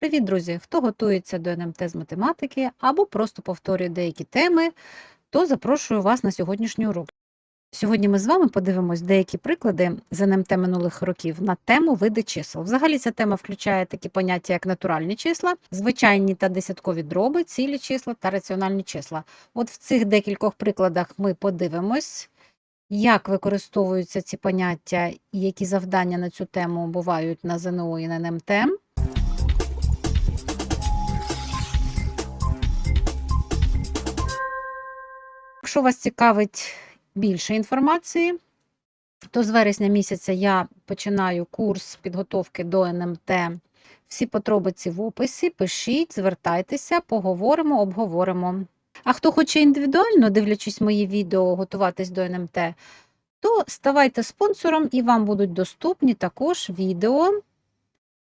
Привіт, друзі! Хто готується до НМТ з математики або просто повторює деякі теми, то запрошую вас на сьогоднішній урок. Сьогодні ми з вами подивимось деякі приклади з НМТ минулих років на тему види чисел. Взагалі ця тема включає такі поняття, як натуральні числа, звичайні та десяткові дроби, цілі числа та раціональні числа. От в цих декількох прикладах ми подивимось, як використовуються ці поняття і які завдання на цю тему бувають на ЗНО і на НМТ. Якщо вас цікавить більше інформації, то з вересня місяця я починаю курс підготовки до НМТ. Всі подробиці в описі. Пишіть, звертайтеся, поговоримо, обговоримо. А хто хоче індивідуально, дивлячись мої відео, готуватись до НМТ, то ставайте спонсором і вам будуть доступні також відео,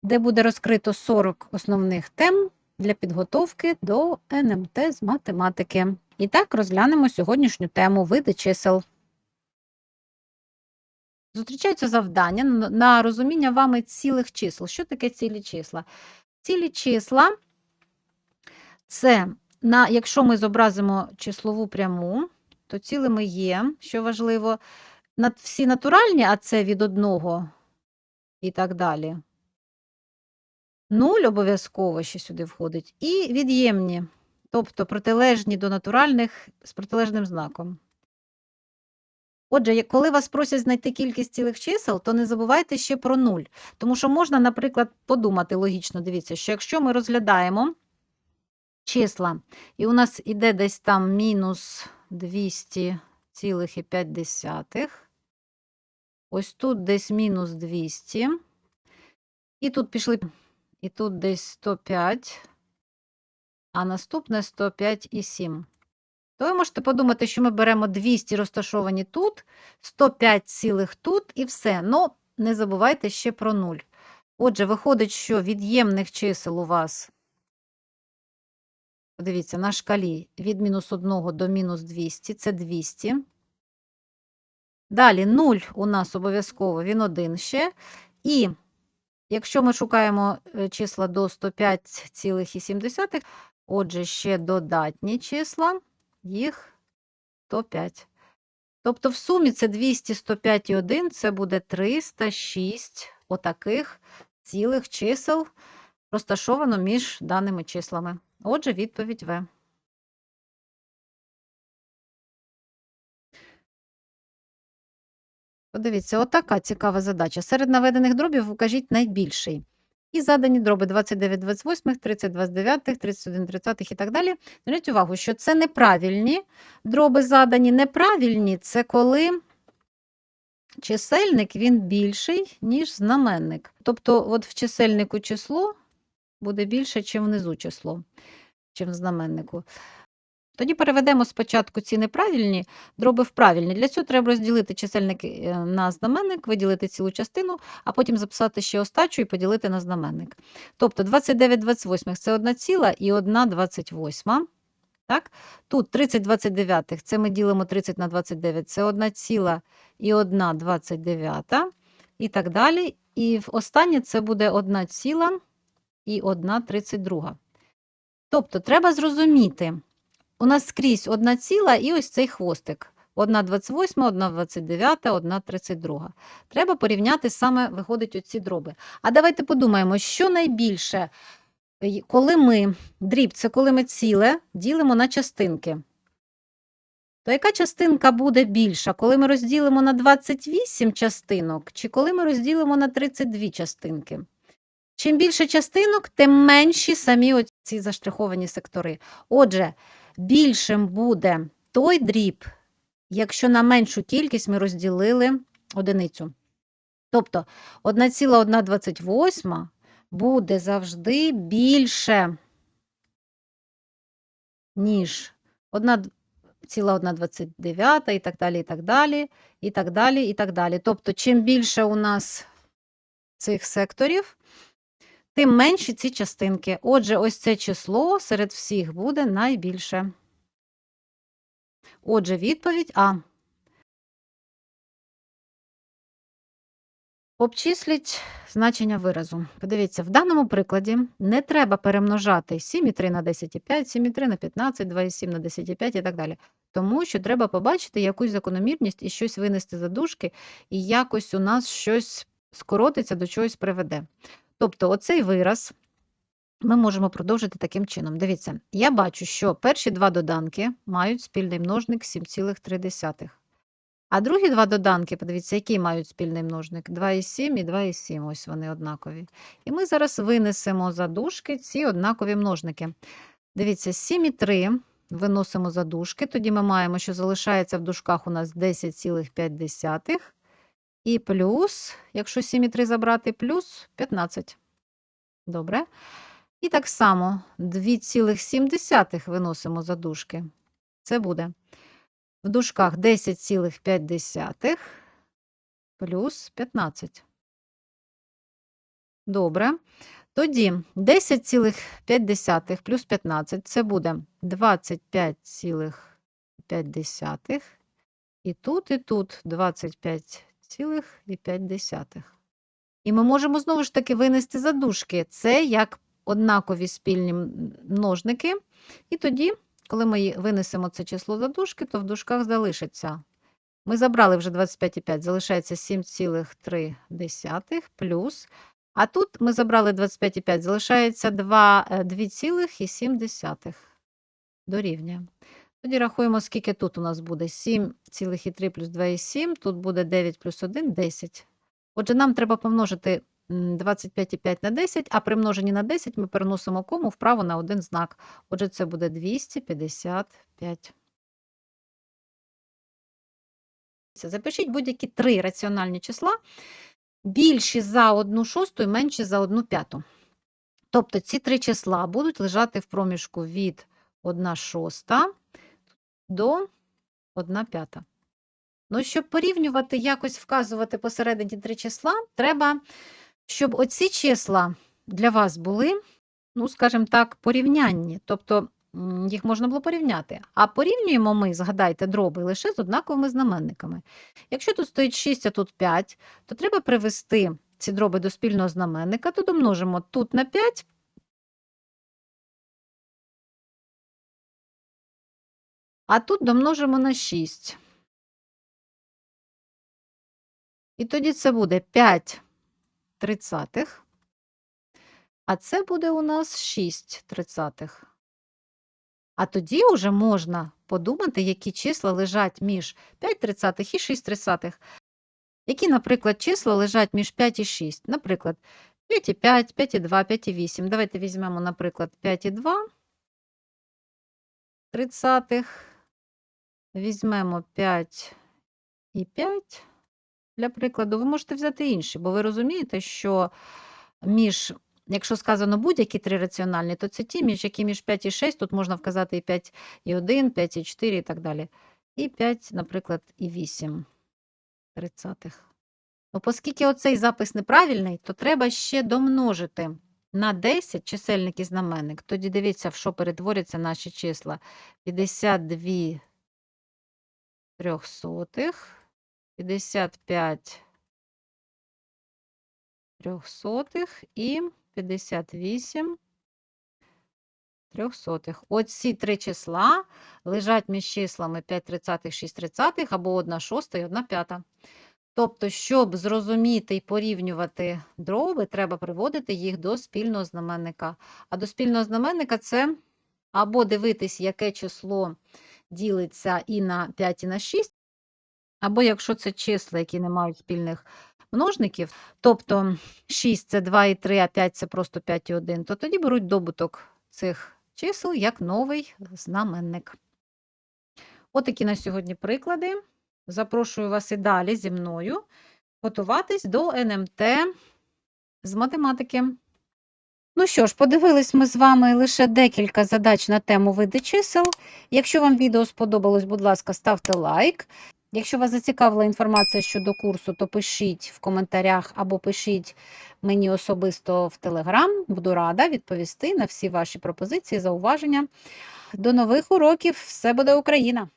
де буде розкрито 40 основних тем для підготовки до НМТ з математики. І так розглянемо сьогоднішню тему види чисел. Зустрічаються завдання на розуміння вами цілих чисел. Що таке цілі числа? Цілі числа це, на, якщо ми зобразимо числову пряму, то цілими є, що важливо, всі натуральні, а це від одного і так далі. Нуль обов'язково ще сюди входить, і від'ємні, тобто протилежні до натуральних з протилежним знаком. Отже, коли вас просять знайти кількість цілих чисел, то не забувайте ще про нуль. Тому що можна, наприклад, подумати логічно, дивіться, що якщо ми розглядаємо числа, і у нас іде десь там мінус 200,5, ось тут десь мінус 200, і тут пішли, і тут десь 105, а наступне 105,7 то ви можете подумати, що ми беремо 200 розташовані тут, 105 цілих тут і все. Ну, не забувайте ще про 0. Отже, виходить, що від'ємних чисел у вас, подивіться, на шкалі від мінус 1 до мінус 200 це 200. Далі 0 у нас обов'язково, він один ще. І якщо ми шукаємо е, числа до 105,7, отже, ще додатні числа їх 105. Тобто в сумі це 200, 105 і 1, це буде 306 отаких цілих чисел розташовано між даними числами. Отже, відповідь В. Подивіться, отака цікава задача. Серед наведених дробів вкажіть найбільший. І задані дроби 29 28, 30 29, 31 30 і так далі. Зверніть увагу, що це неправильні дроби задані. Неправильні це коли чисельник він більший, ніж знаменник. Тобто, от в чисельнику число буде більше, ніж внизу число, чим в знаменнику. Тоді переведемо спочатку ці неправильні дроби в правильні. Для цього треба розділити чисельник е, на знаменник, виділити цілу частину, а потім записати ще остачу і поділити на знаменник. Тобто 29 28 це 1 ціла і 1 28. Так? Тут 30 29 це ми ділимо 30 на 29, це 1 ціла і 1 29, і так далі. І в останнє це буде 1 ціла і 1 32. Тобто треба зрозуміти, у нас скрізь одна ціла і ось цей хвостик. Одна 28, одна 29, одна 32. Треба порівняти саме, виходить, оці дроби. А давайте подумаємо, що найбільше, коли ми, дріб, це коли ми ціле ділимо на частинки. То яка частинка буде більша, коли ми розділимо на 28 частинок, чи коли ми розділимо на 32 частинки? Чим більше частинок, тим менші самі оці заштриховані сектори. Отже, більшим буде той дріб, якщо на меншу кількість ми розділили одиницю. Тобто 1,128 буде завжди більше, ніж 1,129 і так далі, і так далі, і так далі, і так далі. Тобто, чим більше у нас цих секторів, тим менші ці частинки. Отже, ось це число серед всіх буде найбільше. Отже, відповідь А. Обчисліть значення виразу. Подивіться, в даному прикладі не треба перемножати 7,3 на 10,5, 7,3 на 15, 2,7 на 10,5 і так далі. Тому що треба побачити якусь закономірність і щось винести за дужки, і якось у нас щось скоротиться, до чогось приведе. Тобто, оцей вираз ми можемо продовжити таким чином. Дивіться, я бачу, що перші два доданки мають спільний множник 7,3. А другі два доданки, подивіться, які мають спільний множник 2,7 і 2,7. Ось вони однакові. І ми зараз винесемо за дужки ці однакові множники. Дивіться, 7,3 виносимо за дужки, тоді ми маємо, що залишається в дужках у нас 10,5. І плюс, якщо 7,3 забрати, плюс 15. Добре. І так само 2,7 виносимо за дужки. Це буде в дужках 10,5 плюс 15. Добре. Тоді 10,5 плюс 15 це буде 25,5. І тут, і тут 25,5. І ми можемо знову ж таки винести за дужки. Це як однакові спільні множники. І тоді, коли ми винесемо це число за дужки, то в дужках залишиться. Ми забрали вже 25,5, залишається 7,3 плюс. А тут ми забрали 25,5, залишається 2, е, 2,7 дорівнює. Тоді рахуємо, скільки тут у нас буде. 7,3 плюс 2,7, тут буде 9 плюс 1, 10. Отже, нам треба помножити 25,5 на 10, а при множенні на 10 ми переносимо кому вправо на один знак. Отже, це буде 255. Запишіть будь-які три раціональні числа, більші за 1 шосту і менші за 1 п'яту. Тобто ці три числа будуть лежати в проміжку від 1 шоста до 1 п'ята. Ну, щоб порівнювати, якось вказувати посередині три числа, треба, щоб оці числа для вас були, ну, скажімо так, порівнянні. Тобто їх можна було порівняти. А порівнюємо ми, згадайте, дроби лише з однаковими знаменниками. Якщо тут стоїть 6, а тут 5, то треба привести ці дроби до спільного знаменника, то домножимо тут на 5. А тут домножимо на 6. І тоді це буде 5 тридцятих, а це буде у нас 6 тридцятих. А тоді вже можна подумати, які числа лежать між 5 тридцятих і 6 тридцятих. Які, наприклад, числа лежать між 5 і 6. Наприклад, 5,5, 5,2, 5,8. Давайте візьмемо, наприклад, 5,2 тридцятих. Візьмемо 5 і 5. Для прикладу, ви можете взяти інші, бо ви розумієте, що між, якщо сказано будь-які три раціональні, то це ті, між які між 5 і 6, тут можна вказати і 5 і 1, 5 і 4 і так далі. І 5, наприклад, і 8 тридцятих. Ну, оскільки оцей запис неправильний, то треба ще домножити на 10 чисельник і знаменник. Тоді дивіться, в що перетворяться наші числа. 52 трьохсотих. 55 трьохсотих і 58 трьохсотих. Оці три числа лежать між числами 5 тридцятих, 6 тридцятих або 1 шоста і 1 п'ята. Тобто, щоб зрозуміти і порівнювати дроби, треба приводити їх до спільного знаменника. А до спільного знаменника це або дивитись, яке число ділиться і на 5, і на 6, або якщо це числа, які не мають спільних множників, тобто 6 це 2 і 3, а 5 це просто 5 і 1, то тоді беруть добуток цих чисел як новий знаменник. Отакі на сьогодні приклади. Запрошую вас і далі зі мною готуватись до НМТ з математики. Ну що ж, подивились ми з вами лише декілька задач на тему види чисел. Якщо вам відео сподобалось, будь ласка, ставте лайк. Якщо вас зацікавила інформація щодо курсу, то пишіть в коментарях або пишіть мені особисто в Телеграм. Буду рада відповісти на всі ваші пропозиції, зауваження. До нових уроків! Все буде Україна!